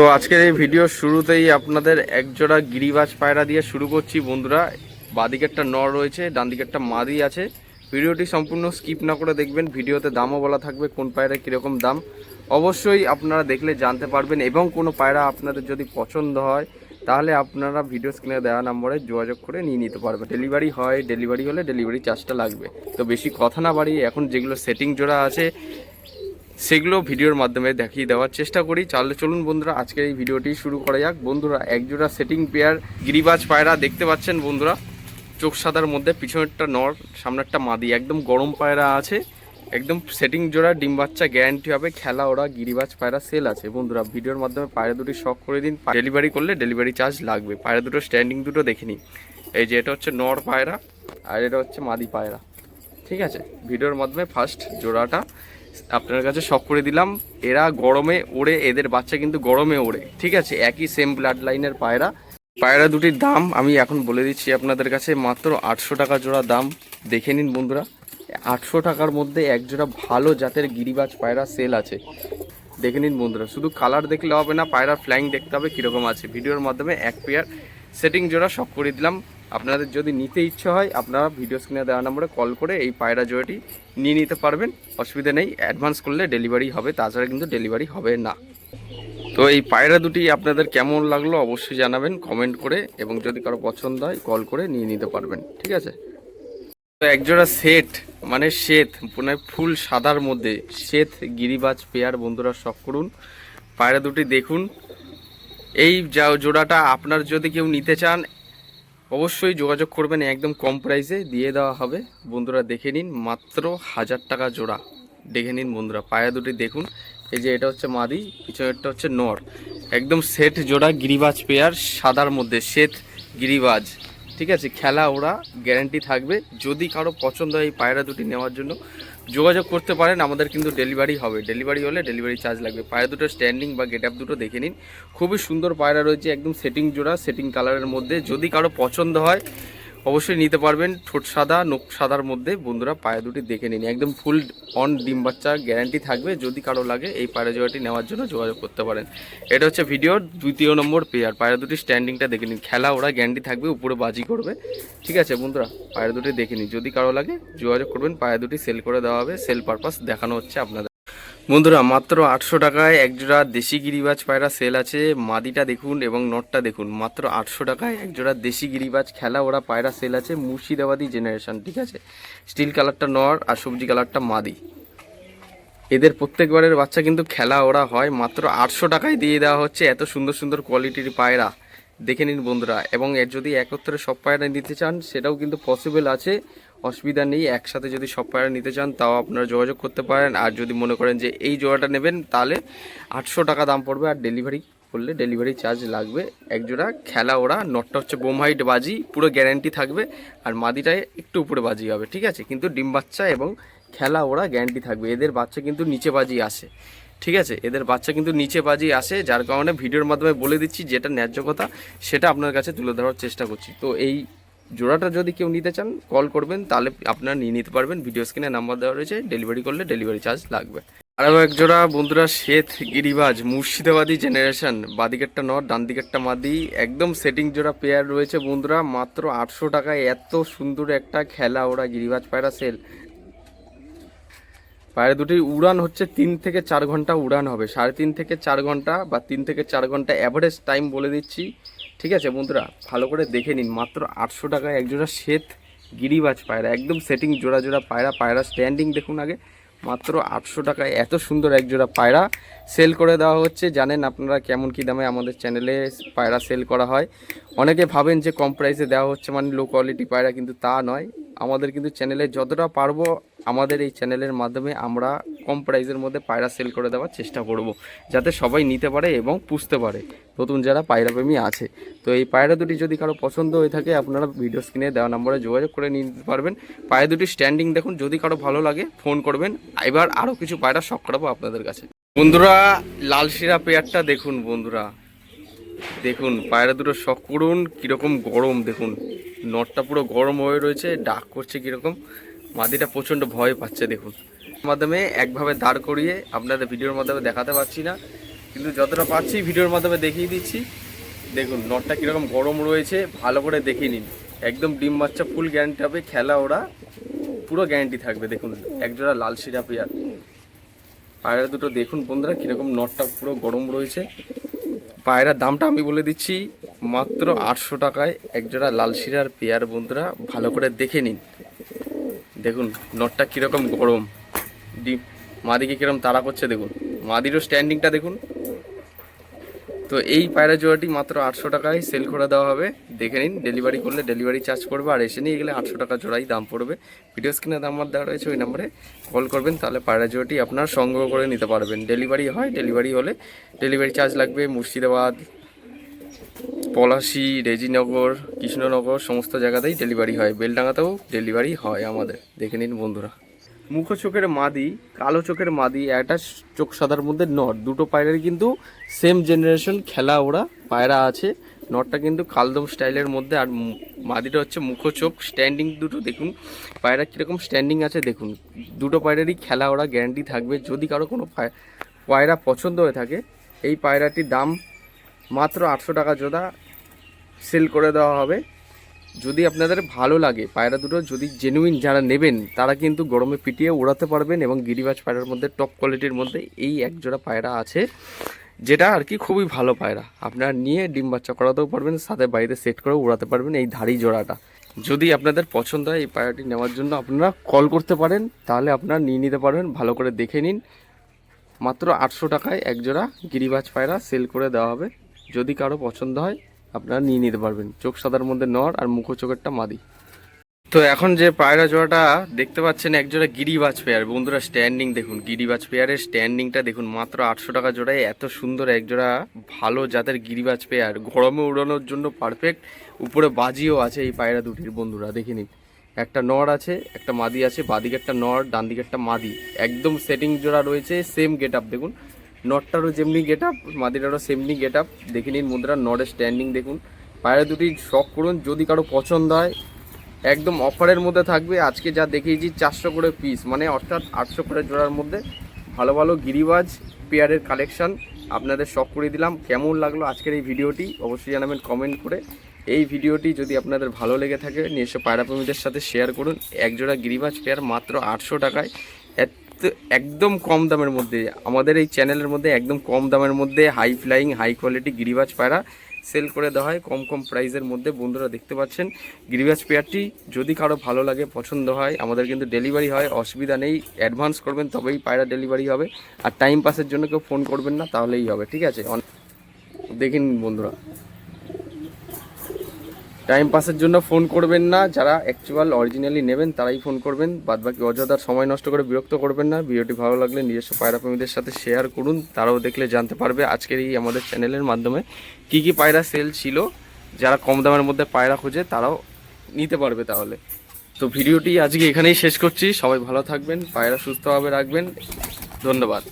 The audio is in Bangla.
তো আজকের এই ভিডিও শুরুতেই আপনাদের একজোড়া গিরিবাজ পায়রা দিয়ে শুরু করছি বন্ধুরা। বাদিকেরটা নর রয়েছে ডান দিকেরটা মাদি আছে। ভিডিওটি সম্পূর্ণ স্কিপ না করে দেখবেন, ভিডিওতে দামও বলা থাকবে কোন পায়রা কীরকম দাম। অবশ্যই আপনারা দেখলে জানতে পারবেন এবং কোনো পায়রা আপনাদের যদি পছন্দ হয়, তাহলে আপনারা ভিডিও স্ক্রিনে দেওয়া নম্বরে যোগাযোগ করে নিয়ে নিতে পারবেন ডেলিভারি হয় ডেলিভারি হলে ডেলিভারি চার্জটা লাগবে। তো বেশি কথা না বাড়িয়ে এখন যেগুলো সেটিং জোড়া আছে সেগুলো ভিডিওর মাধ্যমে দেখিয়ে দেওয়ার চেষ্টা করি। চালে চলুন বন্ধুরা, আজকের এই ভিডিওটি শুরু করা যাক। বন্ধুরা, একজোড়া সেটিং পেয়ার গিরিবাজ পায়রা দেখতে পাচ্ছেন বন্ধুরা। চোখ সাদার মধ্যে, পিছনেরটা নর, সামনেরটা মাদি। একদম গরম পায়রা আছে। একদম সেটিং জোড়া, ডিম বাচ্চা গ্যারান্টি হবে। খেলা ওরা গিরিবাজ পায়রা সেল আছে। বন্ধুরা, ভিডিওর মাধ্যমে পায়রা দুটি শখ করে দিন। ডেলিভারি করলে ডেলিভারি চার্জ লাগবে। পায়রা দুটো স্ট্যান্ডিং দুটো দেখে নিন। এই যে এটা হচ্ছে নর পায়রা আর এটা হচ্ছে মাদি পায়রা। ঠিক আছে? ভিডিওর মাধ্যমে ফার্স্ট জোড়াটা আপনার কাছে শখ করে দিলাম। এরা গরমে ওড়ে, এদের বাচ্চা কিন্তু গরমে ওড়ে। ঠিক আছে? একই সেম ব্লাড লাইনের পায়রা। পায়রা দুটির দাম আমি এখন বলে দিচ্ছি আপনাদের কাছে মাত্র আটশো টাকা জোড়া দাম। দেখে নিন বন্ধুরা। আটশো টাকার মধ্যে এক জোড়া ভালো জাতের গিরিবাজ পায়রা সেল আছে। দেখে নিন বন্ধুরা। শুধু কালার দেখলে হবে না পায়রা ফ্লাইং দেখতে হবে কীরকম আছে। ভিডিওর মাধ্যমে এক পেয়ার সেটিং জোড়া শখ করে দিলাম। আপনাদের যদি নিতে ইচ্ছে হয়, আপনারা ভিডিও স্ক্রিনে দেওয়া নম্বরে কল করে এই পায়রা জোড়াটি নিয়ে নিতে পারবেন। অসুবিধা নেই অ্যাডভান্স করলে ডেলিভারি হবে, তাছাড়া কিন্তু ডেলিভারি হবে না। তো এই পায়রা দুটি আপনাদের কেমন লাগল অবশ্যই জানাবেন কমেন্ট করে এবং যদি কারও পছন্দ হয় কল করে নিয়ে নিতে পারবেন, ঠিক আছে? তো একজোড়া সেট মানে শ্বেত মানে ফুল সাদার মধ্যে, শ্বেত, গিরিবাজ, পেয়ার, বন্ধুরা শখ করুন। পায়রা দুটি দেখুন। এই জোড়াটা আপনার যদি কেউ নিতে চান অবশ্যই যোগাযোগ করবেন একদম কম প্রাইসে দিয়ে দেওয়া হবে। বন্ধুরা দেখে নিন, মাত্র হাজার টাকা জোড়া। দেখে নিন বন্ধুরা, পায়া দুটি দেখুন। এই যে এটা হচ্ছে মাদি, পিছনেরটা হচ্ছে নর। একদম সেট জোড়া গিরিবাজ পেয়ার সাদার মধ্যে শ্বেত গিরিবাজ। ঠিক আছে, খেলা ওরা গ্যারেন্টি থাকবে। যদি কারও পছন্দ হয় এই পায়রা দুটি নেওয়ার জন্য, যোগাযোগ করতে পারেন, আমাদের কিন্তু ডেলিভারি হবে। ডেলিভারি হলে ডেলিভারি চার্জ লাগবে। পায়রা দুটো স্ট্যান্ডিং বা গেট আপ দুটো দেখে নিন। খুবই সুন্দর পায়রা রয়েছে, একদম সেটিং জোড়া সেটিং কালারের মধ্যে। যদি কারও পছন্দ হয় অবশ্যই নিতে পারবেন ঠোঁট সাদা নোক সাদার মধ্যে। বন্ধুরা পায়রা দুটি দেখে নিন। একদম ফুল অন ডিম বাচ্চা গ্যারান্টি থাকবে। যদি কারও লাগে এই পায়রা জোড়াটি নেওয়ার জন্য যোগাযোগ করতে পারেন। এটা হচ্ছে ভিডিওর দ্বিতীয় নম্বর পেয়ার পায়রা দুটি স্ট্যান্ডিংটা দেখে নিন। খেলা ওরা গ্যারান্টি থাকবে, উপরে বাজি করবে। ঠিক আছে, বন্ধুরা পায়রা দুটি দেখে নিন। যদি কারও লাগে যোগাযোগ করবেন পায়রা দুটি সেল করে দেওয়া হবে। সেল পারপাস দেখানো হচ্ছে আপনাদের বন্ধুরা, মাত্র আটশো টাকায় একজোড়া দেশি গিরিবাজ পায়রা সেল আছে। মাদিটা দেখুন এবং নটটা দেখুন। মাত্র আটশো টাকায় একজোড়া দেশি গিরিবাজ খেলা ওরা পায়রা সেল আছে মুর্শিদাবাদি জেনারেশন ঠিক আছে? স্টিল কালারটা নর আর সবজি কালারটা মাদি। এদের প্রত্যেকবারের বাচ্চা কিন্তু খেলা ওরা হয়। মাত্র আটশো টাকায় দিয়ে দেওয়া হচ্ছে এত সুন্দর সুন্দর কোয়ালিটির পায়রা। দেখে নিন বন্ধুরা। এবং এর যদি একত্রে সব পায়রা নিতে চান, সেটাও কিন্তু পসিবল আছে। অসুবিধা নেই, একসাথে যদি সব পায়রা নিতে চান তাও আপনারা যোগাযোগ করতে পারেন। আর যদি মনে করেন যে এই জোড়াটা নেবেন, তাহলে আটশো টাকা দাম পড়বে আর ডেলিভারি করলে ডেলিভারি চার্জ লাগবে। এক জোড়া খেলা ওরা নটটা হচ্ছে বোম হাইট বাজি, পুরো গ্যারান্টি থাকবে। আর মাদিটায় একটু উপরে বাজি হবে, ঠিক আছে? কিন্তু ডিম বাচ্চা এবং খেলা ওরা গ্যারান্টি থাকবে। এদের বাচ্চা কিন্তু নিচে বাজি আসে, ঠিক আছে? এদের বাচ্চা কিন্তু নিচে বাজি আসে, যার কারণে ভিডিওর মাধ্যমে বলে দিচ্ছি যেটা ন্যায্য কথা, সেটা আপনার কাছে তুলে ধরার চেষ্টা করছি। তো এই জোড়াটা যদি কেউ নিতে চান কল করবেন, তাহলে আপনারা নিয়ে নিতে পারবেন। ভিডিও স্ক্রিনে নাম্বার দেওয়া রয়েছে ডেলিভারি করলে ডেলিভারি চার্জ লাগবে। আরও এক জোড়া, বন্ধুরা শ্বেত গিরিবাজ, মুর্শিদাবাদী জেনারেশন বাদিকেরটা নট ডান দিকেরটা মাদি। একদম সেটিং জোড়া পেয়ার রয়েছে, বন্ধুরা, মাত্র আটশো টাকায়। এত সুন্দর একটা খেলা ওরা গিরিবাজ পায়রা সেল পায়রা দুটি উড়ান হচ্ছে তিন থেকে চার ঘণ্টা উড়ান হবে। সাড়ে তিন থেকে চার ঘণ্টা বা তিন থেকে চার ঘণ্টা অ্যাভারেজ টাইম বলে দিচ্ছি। ঠিক আছে বন্ধুরা, ভালো করে দেখে নিন। মাত্র আটশো টাকায় একজোড়া শ্বেত গিরিবাজ পায়রা, একদম সেটিং জোড়া জোড়া পায়রা পায়রা স্ট্যান্ডিং দেখুন আগে। মাত্র আটশো টাকায় এত সুন্দর একজোড়া পায়রা সেল করে দেওয়া হচ্ছে। জানেন আপনারা কেমন কী দামে আমাদের চ্যানেলে পায়রা সেল করা হয়। অনেকে ভাবেন যে কম প্রাইসে দেওয়া হচ্ছে মানে লো কোয়ালিটি পায়রা, কিন্তু তা নয়। আমাদের কিন্তু চ্যানেলে যতটা পারব আমাদের এই চ্যানেলের মাধ্যমে আমরা কম প্রাইসের মধ্যে পায়রা সেল করে দেওয়ার চেষ্টা করব, যাতে সবাই নিতে পারে এবং পুষতে পারে। নতুন যারা পায়রা প্রেমী আছে, তো এই পায়রা দুটি যদি কারও পছন্দ হয়ে থাকে, আপনারা ভিডিও স্ক্রিনে দেওয়া নম্বরে যোগাযোগ করে নিতে পারবেন। পায়রা দুটি স্ট্যান্ডিং দেখুন, যদি কারও ভালো লাগে ফোন করবেন। এবার আরও কিছু পায়রা শখ করাবো আপনাদের কাছে। বন্ধুরা, লাল শিরা পেয়ারটা দেখুন বন্ধুরা। দেখুন, পায়রা দুটো শখ করুন, কীরকম গরম দেখুন। নটটা পুরো গরম হয়ে রয়েছে, ডাক করছে কীরকম। মাদিটা প্রচণ্ড ভয় পাচ্ছে, দেখুন। মাধ্যমে একভাবে দাঁড় করিয়ে আপনাদের ভিডিওর মাধ্যমে দেখাতে পারছি না, কিন্তু যতটা পাচ্ছি ভিডিওর মাধ্যমে দেখিয়ে দিচ্ছি। দেখুন, নটটা কীরকম গরম রয়েছে, ভালো করে দেখে নিন। একদম ডিম বাচ্চা, ফুল গ্যারান্টি হবে, খেলা ওরা, পুরো গ্যারান্টি থাকবে, দেখুন। একজোড়া লাল সিরা পেয়ার পায়রা দুটো, দেখুন বন্ধুরা কীরকম নটটা পুরো গরম রয়েছে। পায়রার দামটা আমি বলে দিচ্ছি, মাত্র আটশো টাকায় একজোড়া লাল শিরার পেয়ার বন্ধুরা, ভালো করে দেখে নিন। দেখুন, নটটা কীরকম গরম। ডিম, মাদিকে কীরকম তাড়া করছে, দেখুন। মাদিরও স্ট্যান্ডিংটা দেখুন। তো এই পায়রা জোড়াটি মাত্র আটশো টাকায় সেল করে দেওয়া হবে। দেখে নিন ডেলিভারি করলে ডেলিভারি চার্জ করবে। আর এসে নিয়ে গেলে আটশো টাকা জোড়াই দাম পড়বে। ভিডিও স্ক্রিনে দাম দেওয়া রয়েছে, ওই নাম্বারে কল করবেন, তাহলে পায়রা জোড়াটি আপনার সংগ্রহ করে নিতে পারবেন। ডেলিভারি হয় ডেলিভারি হলে ডেলিভারি চার্জ লাগবে। মুর্শিদাবাদ পলাশি, রেজিনগর, কৃষ্ণনগর, সমস্ত জায়গাতেই ডেলিভারি হয়। বেলডাঙ্গাতেও ডেলিভারি হয় আমাদের। দেখে নিন বন্ধুরা। মুখ চোখের মাদি, কালো চোখের মাদি একটা চোখ সাদার মধ্যে নট। দুটো পায়রারই কিন্তু সেম জেনারেশন খেলা ওরা, পায়রা আছে। নটটা কিন্তু কালদম স্টাইলের মধ্যে। আর মাদিটা হচ্ছে মুখ চোখ স্ট্যান্ডিং দুটো দেখুন। পায়রা কীরকম স্ট্যান্ডিং আছে দেখুন। দুটো পায়রারই খেলা ওরা গ্যারান্টি থাকবে। যদি কারও কোনো পায়রা পছন্দ হয়ে থাকে, এই পায়রাটির দাম মাত্র আটশো টাকা জোড়া সেল করে দেওয়া হবে। যদি আপনাদের ভালো লাগে, পায়রা দুটো যদি জেনুইন যারা নেবেন, তারা কিন্তু গরমে পিটিয়ে উড়াতে পারবেন এবং গিরিবাজ পায়রার মধ্যে টপ কোয়ালিটির মধ্যে এই এক জোড়া পায়রা আছে, যেটা আর কি খুবই ভালো পায়রা। আপনারা নিয়ে ডিম বাচ্চা করাতেও পারবেন, সাথে বাড়িতে সেট করে উড়াতে পারবেন এই ধাড়ি জোড়াটা। যদি আপনাদের পছন্দ হয় এই পায়রাটি নেওয়ার জন্য, আপনারা কল করতে পারেন, তাহলে আপনারা নিয়ে নিতে পারবেন, ভালো করে দেখে নিন। মাত্র আটশো টাকায় এক জোড়া গিরিবাজ পায়রা সেল করে দেওয়া হবে। যদি কারও পছন্দ হয়, আপনারা নিয়ে নিতে পারবেন। চোখ সাদার মধ্যে নর আর মুখো চোখেরটা মাদি। তো এখন যে পায়রা জোড়াটা দেখতে পাচ্ছেন এক জোড়া গিরিবাজ পেয়ার। বন্ধুরা স্ট্যান্ডিং দেখুন, গিরিবাজ পেয়ারের স্ট্যান্ডিংটা দেখুন, মাত্র আটশো টাকা জোড়ায়। এত সুন্দর এক জোড়া ভালো জাতের গিরিবাজ পেয়ার। গরমে উড়ানোর জন্য পারফেক্ট উপরে বাজিও আছে এই পায়রা দুটির বন্ধুরা, দেখে নিন। একটা নর আছে, একটা মাদি আছে বাদিকে একটা নর ডান দিকে একটা মাদি। একদম সেটিং জোড়া রয়েছে সেম গেট আপ দেখুন। নটটারও যেমনি গেট আপ মাদিটারও সেমনি গেট আপ দেখে নিন বন্ধুরা নরের স্ট্যান্ডিং দেখুন। পায়রা দুটি শখ করুন, যদি কারও পছন্দ হয়, একদম অফারের মধ্যে থাকবে। আজকে যা দেখিয়েছি, চারশো করে পিস মানে অর্থাৎ আটশো করে জোড়ার মধ্যে। ভালো ভালো গিরিবাজ, পেয়ারের কালেকশন আপনাদের শখ করে দিলাম। কেমন লাগল আজকের এই ভিডিওটি, অবশ্যই জানাবেন কমেন্ট করে। এই ভিডিওটি যদি আপনাদের ভালো লেগে থাকে নিজস্ব পায়রাপ্রেমীদের সাথে শেয়ার করুন। একজোড়া গিরিবাজ পেয়ার মাত্র আটশো টাকায়। একদম কম দামের মধ্যে, আমাদের এই চ্যানেলের মধ্যে একদম কম দামের মধ্যে হাই ফ্লাইং হাই কোয়ালিটি গিরিবাজ পায়রা সেল করে দেওয়া হয়। কম কম প্রাইসের মধ্যে বন্ধুরা দেখতে পাচ্ছেন। গিরিবাজ পেয়ারটি যদি কারও ভালো লাগে, পছন্দ হয়, আমাদের কিন্তু ডেলিভারি হয়, অসুবিধা নেই। অ্যাডভান্স করবেন, তবেই পায়রা ডেলিভারি হবে। আর টাইম পাসের জন্য কেউ ফোন করবেন না, তাহলেই হবে, ঠিক আছে? অন- দেখে বন্ধুরা। টাইম পাসের জন্য ফোন করবেন না। যারা অ্যাকচুয়াল অরিজিনালি নেবেন, তারাই ফোন করবেন। বাদ বাকি অযথার সময় নষ্ট করে বিরক্ত করবেন না। ভিডিওটি ভালো লাগলে নিজস্ব পায়রা প্রেমীদের সাথে শেয়ার করুন। তারাও দেখলে জানতে পারবে আজকের এই আমাদের চ্যানেলের মাধ্যমে কি কি পায়রা সেল ছিল। যারা কম দামের মধ্যে পায়রা খোঁজে, তারাও নিতে পারবে তাহলে। তো ভিডিওটি আজকে এখানেই শেষ করছি। সবাই ভালো থাকবেন, পায়রা সুস্থভাবে রাখবেন। ধন্যবাদ।